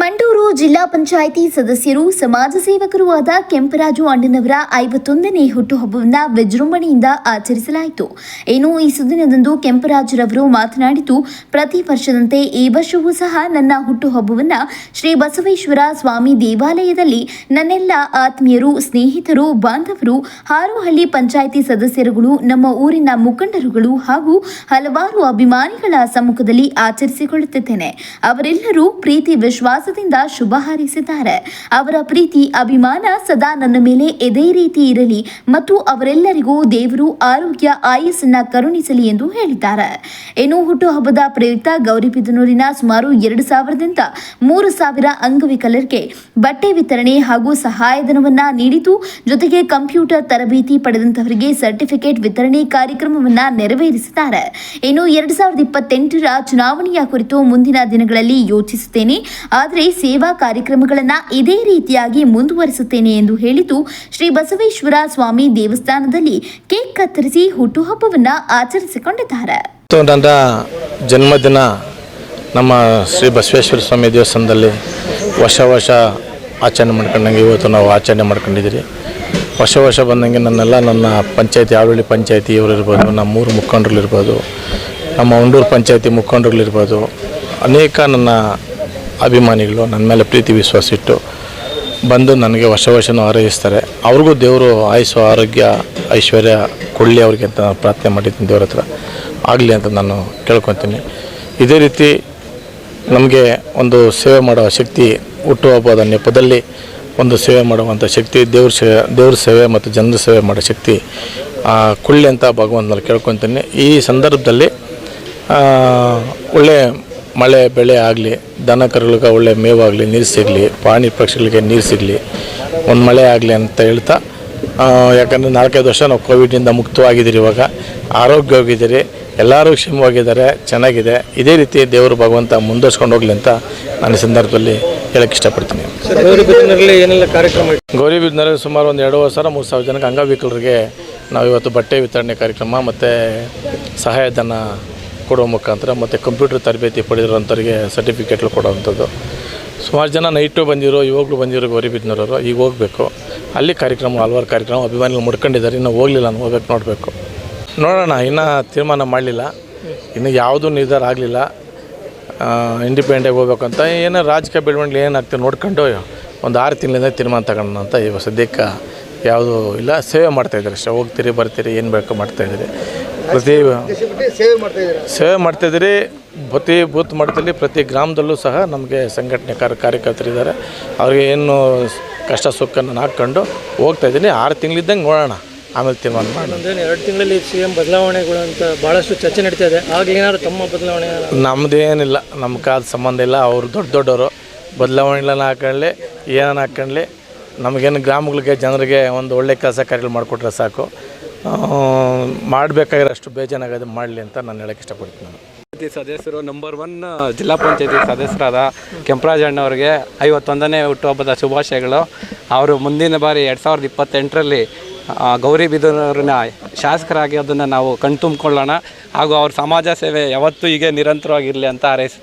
ಮಂಡೂರು ಜಿಲ್ಲಾ ಪಂಚಾಯಿತಿ ಸದಸ್ಯರು, ಸಮಾಜ ಸೇವಕರೂ ಆದ ಕೆಂಪರಾಜು ಅಣ್ಣನವರ ಐವತ್ತೊಂದನೇ ಹುಟ್ಟುಹಬ್ಬವನ್ನು ವಿಜೃಂಭಣೆಯಿಂದ ಆಚರಿಸಲಾಯಿತು. ಇನ್ನು ಈ ಸುದಿನದಂದು ಕೆಂಪರಾಜುರವರು ಮಾತನಾಡಿದ್ದು, ಪ್ರತಿ ವರ್ಷದಂತೆ ಈ ವರ್ಷವೂ ಸಹ ನನ್ನ ಹುಟ್ಟುಹಬ್ಬವನ್ನು ಶ್ರೀ ಬಸವೇಶ್ವರ ಸ್ವಾಮಿ ದೇವಾಲಯದಲ್ಲಿ ನನ್ನೆಲ್ಲ ಆತ್ಮೀಯರು, ಸ್ನೇಹಿತರು, ಬಾಂಧವರು, ಹಾರೋಹಳ್ಳಿ ಪಂಚಾಯಿತಿ ಸದಸ್ಯರುಗಳು, ನಮ್ಮ ಊರಿನ ಮುಖಂಡರುಗಳು ಹಾಗೂ ಹಲವಾರು ಅಭಿಮಾನಿಗಳ ಸಮ್ಮುಖದಲ್ಲಿ ಆಚರಿಸಿಕೊಳ್ಳುತ್ತಿದ್ದೇನೆ. ಅವರೆಲ್ಲರೂ ಪ್ರೀತಿ ವಿಶ್ವಾಸದಿಂದ ಶುಭ ಹಾರೈಸಿದ್ದಾರೆ. ಅವರ ಪ್ರೀತಿ, ಅಭಿಮಾನ ಸದಾ ನನ್ನ ಮೇಲೆ ಇದೇ ರೀತಿ ಇರಲಿ ಮತ್ತು ಅವರೆಲ್ಲರಿಗೂ ದೇವರು ಆರೋಗ್ಯ, ಆಯಸ್ಸನ್ನ ಕರುಣಿಸಲಿ ಎಂದು ಹೇಳಿದ್ದಾರೆ. ಇನ್ನು ಹುಟ್ಟುಹಬ್ಬದ ಪ್ರಯುಕ್ತ ಗೌರಿಬಿದನೂರಿನ ಸುಮಾರು ಎರಡು ಸಾವಿರದಿಂದ ಮೂರು ಸಾವಿರ ಅಂಗವಿಕಲರಿಗೆ ಬಟ್ಟೆ ವಿತರಣೆ ಹಾಗೂ ಸಹಾಯಧನವನ್ನ ನೀಡಿತು ಜೊತೆಗೆ ಕಂಪ್ಯೂಟರ್ ತರಬೇತಿ ಪಡೆದಂತವರಿಗೆ ಸರ್ಟಿಫಿಕೇಟ್ ವಿತರಣೆ ಕಾರ್ಯಕ್ರಮವನ್ನ ನೆರವೇರಿಸಿದ್ದಾರೆ. ಇನ್ನು ಎರಡ್ ಸಾವಿರದ ಇಪ್ಪತ್ತೆಂಟರ ಚುನಾವಣೆಯ ಕುರಿತು ಮುಂದಿನ ದಿನಗಳಲ್ಲಿ ಯೋಚಿಸುತ್ತೇನೆ. ಸೇವಾ ಕಾರ್ಯಕ್ರಮಗಳನ್ನು ಇದೇ ರೀತಿಯಾಗಿ ಮುಂದುವರಿಸುತ್ತೇನೆ ಎಂದು ಹೇಳಿತು ಶ್ರೀ ಬಸವೇಶ್ವರ ಸ್ವಾಮಿ ದೇವಸ್ಥಾನದಲ್ಲಿ ಕೇಕ್ ಕತ್ತರಿಸಿ ಹುಟ್ಟುಹಬ್ಬವನ್ನು ಆಚರಿಸಿಕೊಂಡಿದ್ದಾರೆ. ನನ್ನ ಜನ್ಮದಿನ ನಮ್ಮ ಶ್ರೀ ಬಸವೇಶ್ವರ ಸ್ವಾಮಿ ದೇವಸ್ಥಾನದಲ್ಲಿ ವರ್ಷ ವರ್ಷ ಆಚರಣೆ ಮಾಡ್ಕೊಂಡಂಗೆ ಇವತ್ತು ನಾವು ಆಚರಣೆ ಮಾಡ್ಕೊಂಡಿದ್ದೀರಿ. ವರ್ಷ ವರ್ಷ ಬಂದಂಗೆ ನನ್ನೆಲ್ಲ ನನ್ನ ಪಂಚಾಯತಿ ಆವಳಿ ಪಂಚಾಯತಿ ಇವರಿರ್ಬೋದು ನಮ್ಮ ಊರು ಮುಖಂಡರುಗಳಿರ್ಬೋದು ನಮ್ಮ ಉಂಡೂರು ಪಂಚಾಯತಿ ಮುಖಂಡರುಗಳಿರ್ಬೋದು ಅನೇಕ ನನ್ನ ಅಭಿಮಾನಿಗಳು ನನ್ನ ಮೇಲೆ ಪ್ರೀತಿ ವಿಶ್ವಾಸ ಇಟ್ಟು ಬಂದು ನನಗೆ ವರ್ಷ ವರ್ಷನೂ ಆರೈಸ್ತಾರೆ ಅವ್ರಿಗೂ ದೇವರು ಆಯಸ್ಸು, ಆರೋಗ್ಯ, ಐಶ್ವರ್ಯ ಕೊಡಲಿ ಅವ್ರಿಗೆ ಅಂತ ನಾನು ಪ್ರಾರ್ಥನೆ ಮಾಡಿದ್ದೀನಿ ದೇವ್ರ ಹತ್ರ. ಆಗಲಿ ಅಂತ ನಾನು ಕೇಳ್ಕೊತೀನಿ. ಇದೇ ರೀತಿ ನಮಗೆ ಒಂದು ಸೇವೆ ಮಾಡುವ ಶಕ್ತಿ ಹುಟ್ಟುಹಬ್ಬದ ನೆಪದಲ್ಲಿ ಒಂದು ಸೇವೆ ಮಾಡುವಂಥ ಶಕ್ತಿ, ದೇವ್ರ ಸೇವೆ ದೇವ್ರ ಸೇವೆ ಮತ್ತು ಜನರ ಸೇವೆ ಮಾಡೋ ಶಕ್ತಿ ಕೊಡಲಿ ಅಂತ ಭಗವಂತನಲ್ಲಿ ಕೇಳ್ಕೊತೀನಿ. ಈ ಸಂದರ್ಭದಲ್ಲಿ ಒಳ್ಳೆ ಮಳೆ ಬೆಳೆ ಆಗಲಿ ದನ ಕರುಗಳಿಗೆ ಒಳ್ಳೆ ಮೇವಾಗಲಿ ನೀರು ಸಿಗಲಿ ಪ್ರಾಣಿ ಪಕ್ಷಿಗಳಿಗೆ ನೀರು ಸಿಗಲಿ ಒಂದು ಮಳೆ ಆಗಲಿ ಅಂತ ಹೇಳ್ತಾ ಯಾಕಂದರೆ ನಾಲ್ಕೈದು ವರ್ಷ ನಾವು ಕೋವಿಡ್ನಿಂದ ಮುಕ್ತವಾಗಿದ್ದೀರಿ ಇವಾಗ. ಆರೋಗ್ಯವಾಗಿದ್ದೀರಿ ಎಲ್ಲರೂ ಕ್ಷೇಮವಾಗಿದ್ದಾರೆ ಚೆನ್ನಾಗಿದೆ. ಇದೇ ರೀತಿ ದೇವರು ಭಗವಂತ ಮುಂದುವರ್ಸ್ಕೊಂಡು ಹೋಗಲಿ ಅಂತ ನಾನು ಈ ಸಂದರ್ಭದಲ್ಲಿ ಹೇಳಕ್ಕೆ ಇಷ್ಟಪಡ್ತೀನಿ. ಗೌರಿಬಿದ್ನಲ್ಲಿ ಏನೆಲ್ಲ ಕಾರ್ಯಕ್ರಮ ಗೌರಿಬಿದನೂರಲ್ಲಿ ಸುಮಾರು ಒಂದು ಎರಡೂವರೆ ಸಾವಿರ ಮೂರು ಸಾವಿರ ಜನಕ್ಕೆ ಅಂಗವಿಕಲರಿಗೆ ನಾವು ಇವತ್ತು ಬಟ್ಟೆ ವಿತರಣೆ ಕಾರ್ಯಕ್ರಮ ಮತ್ತು ಸಹಾಯಧನ ಕೊಡುವ ಮುಖಾಂತರ ಮತ್ತು ಕಂಪ್ಯೂಟರ್ ತರಬೇತಿ ಪಡೆದಿರೋಂಥವ್ರಿಗೆ ಸರ್ಟಿಫಿಕೇಟ್ಗಳು ಕೊಡೋವಂಥದ್ದು. ಸುಮಾರು ಜನ ನೈಟು ಬಂದಿರೋ, ಇವಾಗಲೂ ಬಂದಿರೋ ಗೌರಿಬಿದ್ನೂರವರು ಈಗ ಹೋಗಬೇಕು. ಅಲ್ಲಿ ಕಾರ್ಯಕ್ರಮ, ಹಲವಾರು ಕಾರ್ಯಕ್ರಮ, ಅಭಿಮಾನಿಗಳು ಮುಡ್ಕೊಂಡಿದ್ದಾರೆ. ಇನ್ನೂ ಹೋಗಲಿಲ್ಲ ಹೋಗ್ಬೇಕು ನೋಡಬೇಕು. ನೋಡೋಣ, ಇನ್ನೂ ತೀರ್ಮಾನ ಮಾಡಲಿಲ್ಲ. ಇನ್ನು ಯಾವುದೂ ನಿರ್ಧಾರ ಆಗಲಿಲ್ಲ. ಇಂಡಿಪೆಂಡೆಂಟಾಗಿ ಹೋಗ್ಬೇಕಂತ ಏನೋ ರಾಜಕೀಯ ಬೆಳವಣಿಗೆ ಏನಾಗ್ತದೆ ನೋಡ್ಕೊಂಡು ಒಂದು ಆರು ತಿಂಗಳಿಂದ ತೀರ್ಮಾನ ತಗೊಂಡು ಅಂತ ಇವಾಗ ಸದ್ಯಕ್ಕೆ ಯಾವುದೂ ಇಲ್ಲ. ಸೇವೆ ಮಾಡ್ತಾಯಿದ್ದಾರೆ ಅಷ್ಟೇ. ಹೋಗ್ತೀರಿ, ಬರ್ತೀರಿ, ಏನು ಬೇಕು ಮಾಡ್ತಾಯಿದ್ದೀರಿ ಪ್ರತಿ ಸೇವೆ ಮಾಡ್ತಾ ಇದ್ದೀರಾ? ಸೇವೆ ಮಾಡ್ತಾಯಿದ್ದೀರಿ ಪ್ರತಿ ಬೂತ್ ಮಟ್ಟದಲ್ಲಿ ಪ್ರತಿ ಗ್ರಾಮದಲ್ಲೂ ಸಹ ನಮಗೆ ಸಂಘಟನೆ ಕಾರ್ಯ ಕಾರ್ಯಕರ್ತರಿದ್ದಾರೆ ಅವ್ರಿಗೆ ಏನು ಕಷ್ಟ ಸುಖನ ಹಾಕ್ಕೊಂಡು ಹೋಗ್ತಾಯಿದ್ದೀನಿ ಆರು ತಿಂಗಳಿದ್ದಂಗೆ ನೋಡೋಣ. ಆಮೇಲೆ ತೀರ್ಮಾನ ಮಾಡೋಣ. ಎರಡು ತಿಂಗಳಲ್ಲಿ ಸಿ ಎಂ ಬದಲಾವಣೆಗಳು ಅಂತ ಭಾಳಷ್ಟು ಚರ್ಚೆ ನಡೀತಾ ಇದೆ. ಆಗಲಿ ಏನಾದ್ರು ತಮ್ಮ ಬದಲಾವಣೆ ನಮ್ಮದೇನಿಲ್ಲ ನಮ್ಮ ಕಾದ ಸಂಬಂಧ ಇಲ್ಲ. ಅವರು ದೊಡ್ಡ ದೊಡ್ಡವರು. ಬದಲಾವಣೆಗಳನ್ನ ಹಾಕೊಳ್ಳಿ ಏನನ್ನ ಹಾಕ್ಕೊಳ್ಳಿ ನಮಗೇನು ಗ್ರಾಮಗಳಿಗೆ ಜನರಿಗೆ ಒಂದು ಒಳ್ಳೆ ಕೆಲಸ ಕಾರ್ಯಗಳು ಮಾಡಿಕೊಟ್ರೆ ಸಾಕು. ಮಾಡಬೇಕಾಗಿರೋಷ್ಟು ಬೇಜಾನಾಗದೆ ಮಾಡಲಿ ಅಂತ ನಾನು ಹೇಳಕ್ಕೆ ಇಷ್ಟಪಡ್ತೀನಿ ನಾನು. ಸದಸ್ಯರು ನಂಬರ್ ಒನ್ ಜಿಲ್ಲಾ ಪಂಚಾಯತಿ ಸದಸ್ಯರಾದ ಕೆಂಪರಾಜಣ್ಣವರಿಗೆ ಐವತ್ತೊಂದನೇ ಹುಟ್ಟುಹಬ್ಬದ ಶುಭಾಶಯಗಳು. ಅವರು ಮುಂದಿನ ಬಾರಿ ಎರಡು ಸಾವಿರದ ಇಪ್ಪತ್ತೆಂಟರಲ್ಲಿ ಗೌರಿಬಿದನೂರಿನ ಶಾಸಕರಾಗಿ ಅದನ್ನು ನಾವು ಕಣ್ತುಂಬಿಕೊಳ್ಳೋಣ. ಹಾಗೂ ಅವ್ರ ಸಮಾಜ ಸೇವೆ ಯಾವತ್ತೂ ಹೀಗೆ ನಿರಂತರವಾಗಿರಲಿ ಅಂತ ಹಾರೈಸಿ